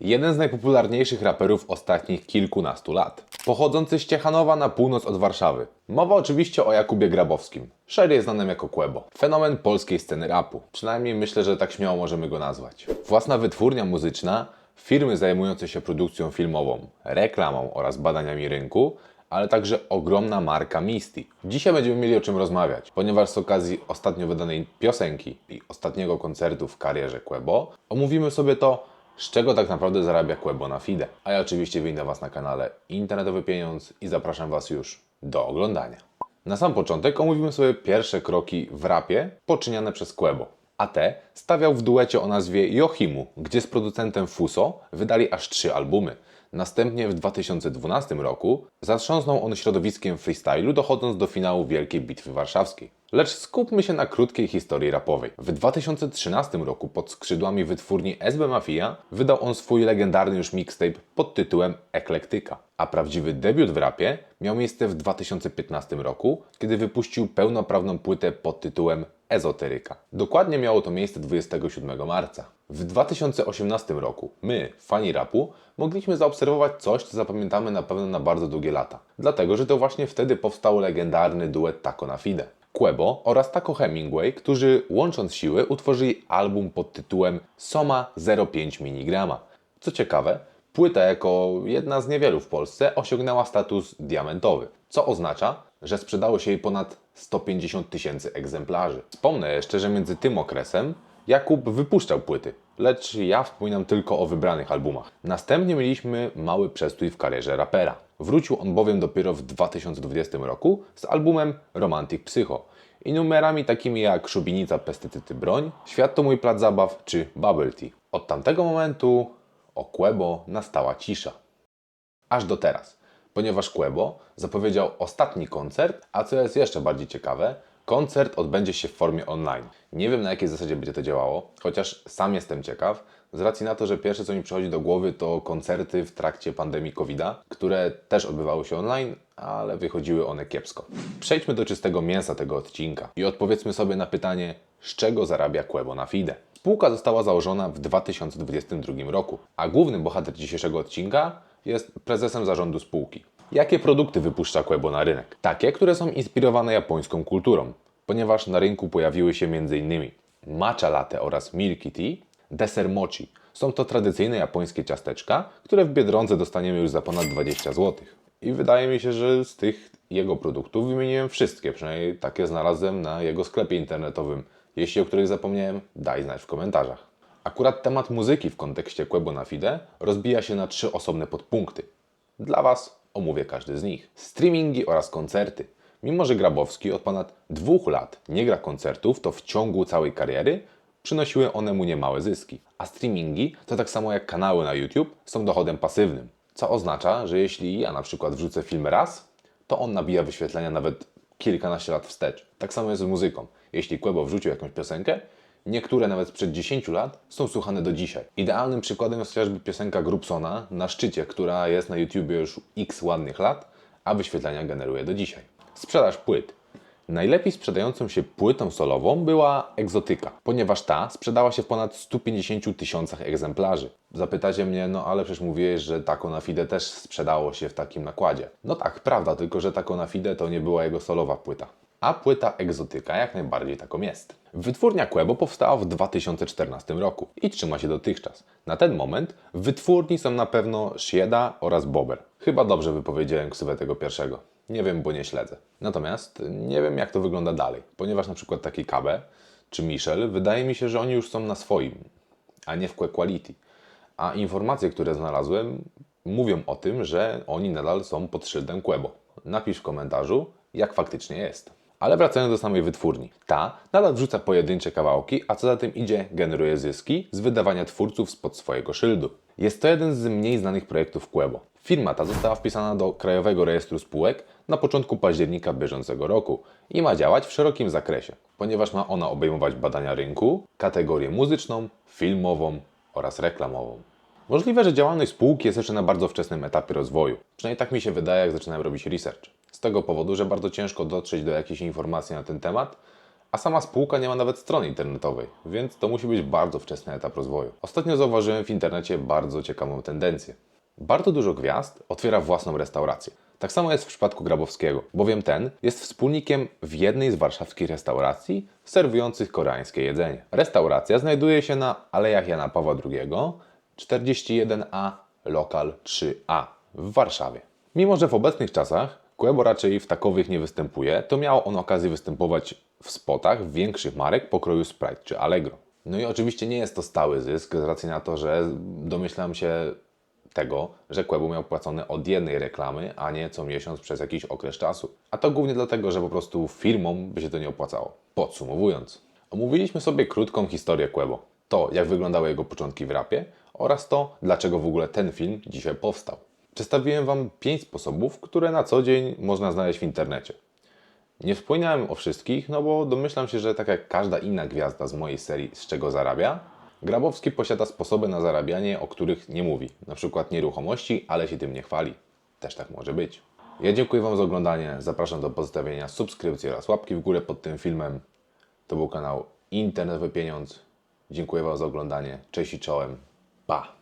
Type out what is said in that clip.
Jeden z najpopularniejszych raperów ostatnich kilkunastu lat. Pochodzący z Ciechanowa na północ od Warszawy. Mowa oczywiście o Jakubie Grabowskim, szerzej znanym jako Kłebo. Fenomen polskiej sceny rapu. Przynajmniej myślę, że tak śmiało możemy go nazwać. Własna wytwórnia muzyczna, firmy zajmujące się produkcją filmową, reklamą oraz badaniami rynku, ale także ogromna marka Misty. Dzisiaj będziemy mieli o czym rozmawiać, ponieważ z okazji ostatnio wydanej piosenki i ostatniego koncertu w karierze Quebo omówimy sobie to, z czego tak naprawdę zarabia Quebo na FIDE. A ja oczywiście witam Was na kanale Internetowy Pieniądz i zapraszam Was już do oglądania. Na sam początek omówimy sobie pierwsze kroki w rapie poczyniane przez Quebo. A te stawiał w duecie o nazwie Jochimu, gdzie z producentem Fuso wydali aż trzy albumy. Następnie w 2012 roku zatrząsnął on środowiskiem freestylu, dochodząc do finału Wielkiej Bitwy Warszawskiej. Lecz skupmy się na krótkiej historii rapowej. W 2013 roku pod skrzydłami wytwórni SB Mafia wydał on swój legendarny już mixtape pod tytułem Eklektyka. A prawdziwy debiut w rapie miał miejsce w 2015 roku, kiedy wypuścił pełnoprawną płytę pod tytułem Ezoteryka. Dokładnie miało to miejsce 27 marca. W 2018 roku my, fani rapu, mogliśmy zaobserwować coś, co zapamiętamy na pewno na bardzo długie lata. Dlatego, że to właśnie wtedy powstał legendarny duet Taco na Fide. Quebo oraz Taco Hemingway, którzy łącząc siły utworzyli album pod tytułem Soma 0,5 mg. Co ciekawe, płyta jako jedna z niewielu w Polsce osiągnęła status diamentowy, co oznacza, że sprzedało się jej ponad 150 tysięcy egzemplarzy. Wspomnę jeszcze, że między tym okresem Jakub wypuszczał płyty, lecz ja wspominam tylko o wybranych albumach. Następnie mieliśmy mały przestój w karierze rapera. Wrócił on bowiem dopiero w 2020 roku z albumem Romantic Psycho i numerami takimi jak Szubienica, Pestycyty, Broń, Świat to mój plac zabaw czy Bubble Tea. Od tamtego momentu o Quebo nastała cisza. Aż do teraz, ponieważ Quebo zapowiedział ostatni koncert, a co jest jeszcze bardziej ciekawe, koncert odbędzie się w formie online. Nie wiem na jakiej zasadzie będzie to działało, chociaż sam jestem ciekaw, z racji na to, że pierwsze co mi przychodzi do głowy to koncerty w trakcie pandemii COVID-a, które też odbywały się online, ale wychodziły one kiepsko. Przejdźmy do czystego mięsa tego odcinka i odpowiedzmy sobie na pytanie, z czego zarabia Quebo na FIDE. Spółka została założona w 2022 roku, a główny bohater dzisiejszego odcinka jest prezesem zarządu spółki. Jakie produkty wypuszcza Quebo na rynek? Takie, które są inspirowane japońską kulturą, ponieważ na rynku pojawiły się m.in. matcha latte oraz milky tea, deser mochi. Są to tradycyjne japońskie ciasteczka, które w Biedronce dostaniemy już za ponad 20 zł. I wydaje mi się, że z tych jego produktów wymieniłem wszystkie, przynajmniej takie znalazłem na jego sklepie internetowym. Jeśli o których zapomniałem, daj znać w komentarzach. Akurat temat muzyki w kontekście Quebo na Fide rozbija się na trzy osobne podpunkty. Dla Was omówię każdy z nich. Streamingi oraz koncerty. Mimo, że Grabowski od ponad dwóch lat nie gra koncertów, to w ciągu całej kariery przynosiły one mu niemałe zyski. A streamingi, to tak samo jak kanały na YouTube, są dochodem pasywnym. Co oznacza, że jeśli ja na przykład wrzucę film raz, to on nabija wyświetlenia nawet kilkanaście lat wstecz. Tak samo jest z muzyką. Jeśli Quebo wrzucił jakąś piosenkę, niektóre nawet sprzed 10 lat są słuchane do dzisiaj. Idealnym przykładem jest chociażby piosenka Grubsona na szczycie, która jest na YouTubie już x ładnych lat, a wyświetlenia generuje do dzisiaj. Sprzedaż płyt. Najlepiej sprzedającą się płytą solową była Egzotyka, ponieważ ta sprzedała się w ponad 150 tysiącach egzemplarzy. Zapytacie mnie, no ale przecież mówiłeś, że Taco na Fide też sprzedało się w takim nakładzie. No tak, prawda, tylko że Taco na Fide to nie była jego solowa płyta. A płyta Egzotyka jak najbardziej taką jest. Wytwórnia Quebo powstała w 2014 roku i trzyma się dotychczas. Na ten moment wytwórni są na pewno Shieda oraz Bober. Chyba dobrze wypowiedziałem ksywę tego pierwszego. Nie wiem, bo nie śledzę. Natomiast nie wiem, jak to wygląda dalej, ponieważ na przykład taki KB czy Michel, wydaje mi się, że oni już są na swoim, a nie w Que Quality. A informacje, które znalazłem, mówią o tym, że oni nadal są pod szyldem Quebo. Napisz w komentarzu, jak faktycznie jest. Ale wracając do samej wytwórni. Ta nadal wrzuca pojedyncze kawałki, a co za tym idzie, generuje zyski z wydawania twórców spod swojego szyldu. Jest to jeden z mniej znanych projektów Quebo. Firma ta została wpisana do Krajowego Rejestru Spółek na początku października bieżącego roku i ma działać w szerokim zakresie, ponieważ ma ona obejmować badania rynku, kategorię muzyczną, filmową oraz reklamową. Możliwe, że działalność spółki jest jeszcze na bardzo wczesnym etapie rozwoju. Przynajmniej tak mi się wydaje, jak zaczynałem robić research. Z tego powodu, że bardzo ciężko dotrzeć do jakichś informacji na ten temat, A sama spółka nie ma nawet strony internetowej, więc to musi być bardzo wczesny etap rozwoju. Ostatnio zauważyłem w internecie bardzo ciekawą tendencję. Bardzo dużo gwiazd otwiera własną restaurację. Tak samo jest w przypadku Grabowskiego, bowiem ten jest wspólnikiem w jednej z warszawskich restauracji serwujących koreańskie jedzenie. Restauracja znajduje się na Alejach Jana Pawła II, 41A, lokal 3A w Warszawie. Mimo, że w obecnych czasach Quebo raczej w takowych nie występuje, to miał on okazję występować w spotach większych marek pokroju Sprite czy Allegro. No i oczywiście nie jest to stały zysk z racji na to, że domyślam się tego, że Quebo miał płacone od jednej reklamy, a nie co miesiąc przez jakiś okres czasu. A to głównie dlatego, że po prostu firmom by się to nie opłacało. Podsumowując, omówiliśmy sobie krótką historię Quebo. To, jak wyglądały jego początki w rapie oraz to, dlaczego w ogóle ten film dzisiaj powstał. Przedstawiłem Wam 5 sposobów, które na co dzień można znaleźć w internecie. Nie wspomniałem o wszystkich, no bo domyślam się, że tak jak każda inna gwiazda z mojej serii Z czego zarabia, Grabowski posiada sposoby na zarabianie, o których nie mówi. Na przykład nieruchomości, ale się tym nie chwali. Też tak może być. Ja dziękuję Wam za oglądanie. Zapraszam do pozostawienia subskrypcji oraz łapki w górę pod tym filmem. To był kanał Internetowy Pieniądz. Dziękuję Wam za oglądanie. Cześć i czołem. Pa!